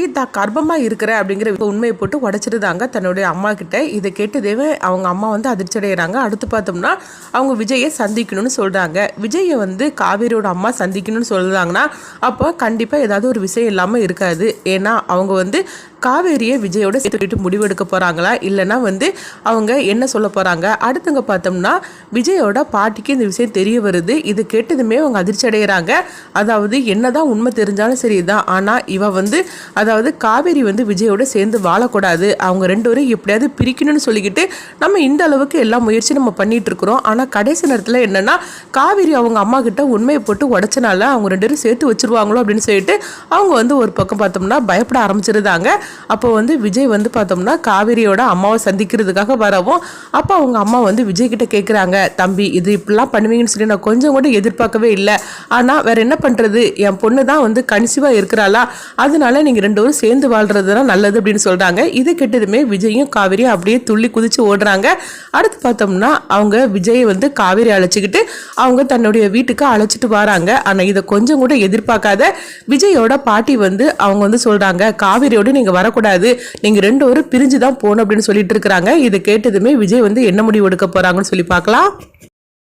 காவேரி தான் கர்ப்பமாக இருக்கிற அப்படிங்கிற உண்மையை போட்டு உடச்சிருந்தாங்க தன்னுடைய அம்மா கிட்ட. இதை கேட்டதேவே அவங்க அம்மா வந்து அதிர்ச்சி அடைகிறாங்க அடுத்து பார்த்தோம்னா அவங்க விஜயை சந்திக்கணும்னு சொல்கிறாங்க விஜயை வந்து காவேரியோட அம்மா சந்திக்கணும்னு சொல்கிறாங்கன்னா அப்போ கண்டிப்பாக ஏதாவது ஒரு விஷயம் இல்லாமல் இருக்காது. ஏன்னா அவங்க வந்து காவேரியை விஜயோட சேர்த்துக்கிட்டு முடிவெடுக்க போகிறாங்களா இல்லைன்னா வந்து அவங்க என்ன சொல்ல போகிறாங்க அடுத்தவங்க பார்த்தோம்னா விஜயோட பாட்டிக்கு இந்த விஷயம் தெரிய வருது. இது கேட்டதுமே அவங்க அதிர்ச்சி அடைகிறாங்க அதாவது என்னதான் உண்மை தெரிஞ்சாலும் சரி தான் ஆனால் இவ வந்து அதாவது காவேரி வந்து விஜயோட சேர்ந்து வாழக்கூடாது. அவங்க ரெண்டு பேரும் எப்படியாவது பிரிக்கணும்னு சொல்லிக்கிட்டு நம்ம இந்த அளவுக்கு எல்லா முயற்சி நம்ம பண்ணிட்டு இருக்கிறோம். ஆனால் கடைசி நேரத்தில் என்னன்னா காவேரி அவங்க அம்மா கிட்ட உண்மையை போட்டு உடச்சனால அவங்க ரெண்டு பேரும் சேர்த்து வச்சிருவாங்களோ அப்படின்னு சொல்லிட்டு அவங்க வந்து ஒரு பக்கம் பார்த்தோம்னா பயப்பட ஆரம்பிச்சிருந்தாங்க. அப்போ வந்து விஜய் வந்து பார்த்தோம்னா காவேரியோட அம்மாவை சந்திக்கிறதுக்காக வரவும் அப்போ அவங்க அம்மா வந்து விஜய் கிட்ட கேட்குறாங்க தம்பி இது இப்படிலாம் பண்ணுவீங்கன்னு சொல்லி நான் கொஞ்சம் கூட எதிர்பார்க்கவே இல்லை. ஆனால் வேற என்ன பண்ணுறது என் பொண்ணு தான் வந்து கன்சீவாக இருக்கிறாளா? அதனால நீங்கள் ரெண்டு பேரும் சேர்ந்து வாழ்றது தான் நல்லது அப்படின்னு சொல்கிறாங்க இது கெட்டதுமே விஜயும் காவேரியும் அப்படியே துள்ளி குதிச்சு ஓடுறாங்க. அடுத்து பார்த்தோம்னா அவங்க விஜயை வந்து காவேரி அழைச்சிக்கிட்டு அவங்க தன்னுடைய வீட்டுக்கு அழைச்சிட்டு வராங்க. ஆனால் இதை கொஞ்சம் கூட எதிர்பார்க்காத விஜயோட பாட்டி வந்து அவங்க வந்து சொல்கிறாங்க காவேரியோட நீங்கள் வரக்கூடாது. நீங்கள் ரெண்டு பேரும் பிரிஞ்சு தான் போகணும் அப்படின்னு சொல்லிட்டு இருக்கிறாங்க. இதை கேட்டதுமே விஜய் வந்து என்ன முடிவு எடுக்க போகிறாங்கன்னு சொல்லி பார்க்கலாம்.